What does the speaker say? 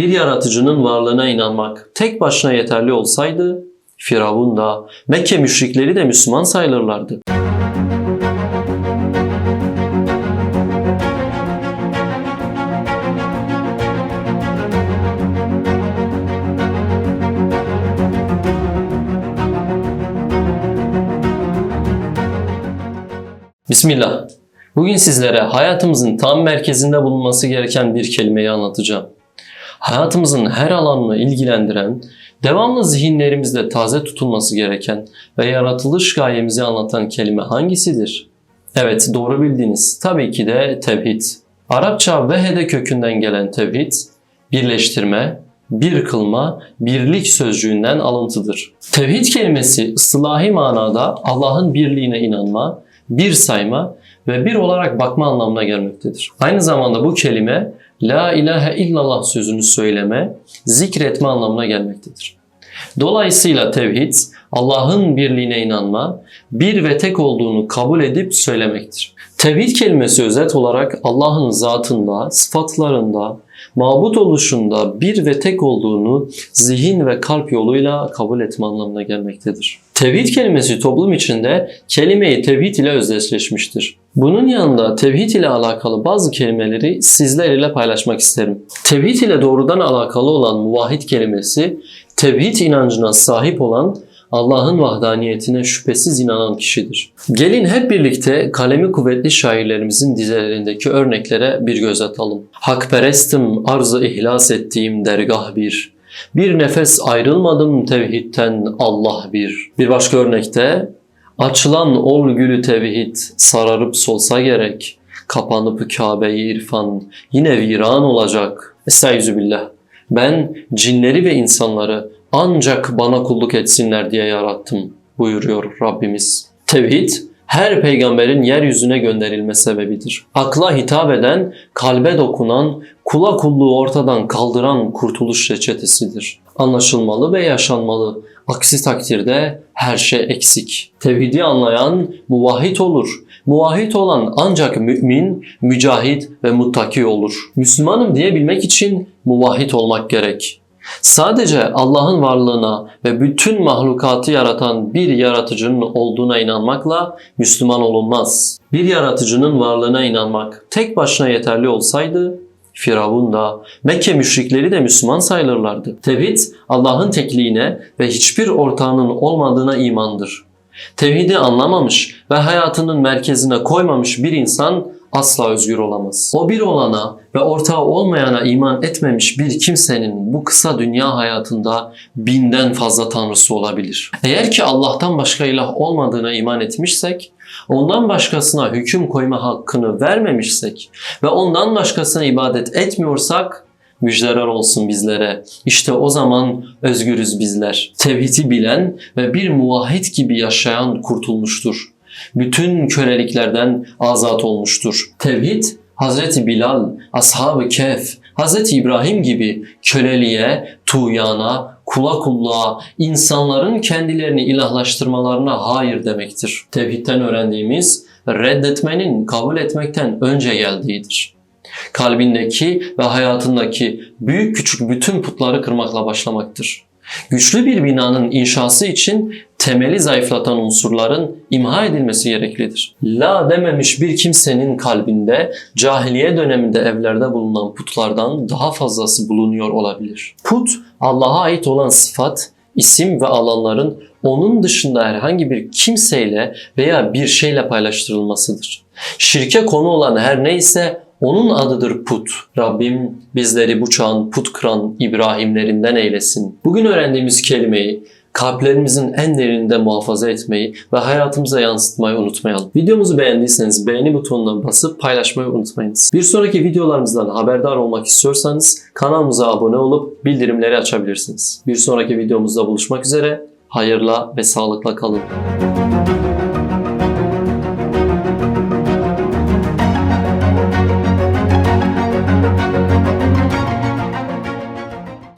Bir yaratıcının varlığına inanmak tek başına yeterli olsaydı Firavun da Mekke müşrikleri de Müslüman sayılırlardı. Bismillah. Bugün sizlere hayatımızın tam merkezinde bulunması gereken bir kelimeyi anlatacağım. Hayatımızın her alanını ilgilendiren, devamlı zihinlerimizde taze tutulması gereken ve yaratılış gayemizi anlatan kelime hangisidir? Evet doğru bildiniz. Tabii ki de tevhid. Arapça vehede kökünden gelen tevhid, birleştirme, bir kılma, birlik sözcüğünden alıntıdır. Tevhid kelimesi ıslahi manada Allah'ın birliğine inanma, bir sayma ve bir olarak bakma anlamına gelmektedir. Aynı zamanda bu kelime La ilahe illallah sözünü söyleme, zikretme anlamına gelmektedir. Dolayısıyla tevhid, Allah'ın birliğine inanma, bir ve tek olduğunu kabul edip söylemektir. Tevhid kelimesi özet olarak Allah'ın zatında, sıfatlarında, mabut oluşunda bir ve tek olduğunu zihin ve kalp yoluyla kabul etme anlamına gelmektedir. Tevhid kelimesi toplum içinde kelime-i tevhid ile özdeşleşmiştir. Bunun yanında tevhid ile alakalı bazı kelimeleri sizler ile paylaşmak isterim. Tevhid ile doğrudan alakalı olan muvahhid kelimesi, tevhid inancına sahip olan Allah'ın vahdaniyetine şüphesiz inanan kişidir. Gelin hep birlikte kalemi kuvvetli şairlerimizin dizelerindeki örneklere bir göz atalım. Hakperestim arzı ihlas ettiğim dergah bir. Bir nefes ayrılmadım tevhidten Allah bir. Bir başka örnekte açılan ol gülü tevhid sararıp solsa gerek. Kapanıp Kabe'yi irfan yine viran olacak. Estağfirullah. Ben cinleri ve insanları ancak bana kulluk etsinler diye yarattım buyuruyor Rabbimiz. Tevhid her peygamberin yeryüzüne gönderilme sebebidir. Akla hitap eden, kalbe dokunan, kula kulluğu ortadan kaldıran kurtuluş reçetesidir. Anlaşılmalı ve yaşanmalı. Aksi takdirde her şey eksik. Tevhidi anlayan muvahhid olur. Muvahhid olan ancak mümin, mücahit ve muttaki olur. Müslümanım diyebilmek için muvahhid olmak gerek. Sadece Allah'ın varlığına ve bütün mahlukatı yaratan bir yaratıcının olduğuna inanmakla Müslüman olunmaz. Bir yaratıcının varlığına inanmak tek başına yeterli olsaydı Firavun da Mekke müşrikleri de Müslüman sayılırlardı. Tevhid Allah'ın tekliğine ve hiçbir ortağının olmadığına imandır. Tevhidi anlamamış ve hayatının merkezine koymamış bir insan asla özgür olamaz. O bir olana ve ortağı olmayana iman etmemiş bir kimsenin bu kısa dünya hayatında binden fazla tanrısı olabilir. Eğer ki Allah'tan başka ilah olmadığına iman etmişsek, ondan başkasına hüküm koyma hakkını vermemişsek ve ondan başkasına ibadet etmiyorsak müjdeler olsun bizlere. İşte o zaman özgürüz bizler. Tevhidi bilen ve bir muvahhid gibi yaşayan kurtulmuştur bütün köleliklerden azat olmuştur. Tevhid, Hazreti Bilal, Ashab-ı Kehf, Hazreti İbrahim gibi köleliğe, tuğyana, kula kulluğa, insanların kendilerini ilahlaştırmalarına hayır demektir. Tevhidten öğrendiğimiz reddetmenin kabul etmekten önce geldiğidir. Kalbindeki ve hayatındaki büyük küçük bütün putları kırmakla başlamaktır. Güçlü bir binanın inşası için temeli zayıflatan unsurların imha edilmesi gereklidir. La dememiş bir kimsenin kalbinde cahiliye döneminde evlerde bulunan putlardan daha fazlası bulunuyor olabilir. Put Allah'a ait olan sıfat, isim ve alanların onun dışında herhangi bir kimseyle veya bir şeyle paylaştırılmasıdır. Şirke konu olan her neyse onun adıdır put. Rabbim bizleri bu çağın put kıran İbrahimlerinden eylesin. Bugün öğrendiğimiz kelimeyi kalplerimizin en derininde muhafaza etmeyi ve hayatımıza yansıtmayı unutmayalım. Videomuzu beğendiyseniz beğeni butonuna basıp paylaşmayı unutmayınız. Bir sonraki videolarımızdan haberdar olmak istiyorsanız kanalımıza abone olup bildirimleri açabilirsiniz. Bir sonraki videomuzda buluşmak üzere. Hayırla ve sağlıkla kalın.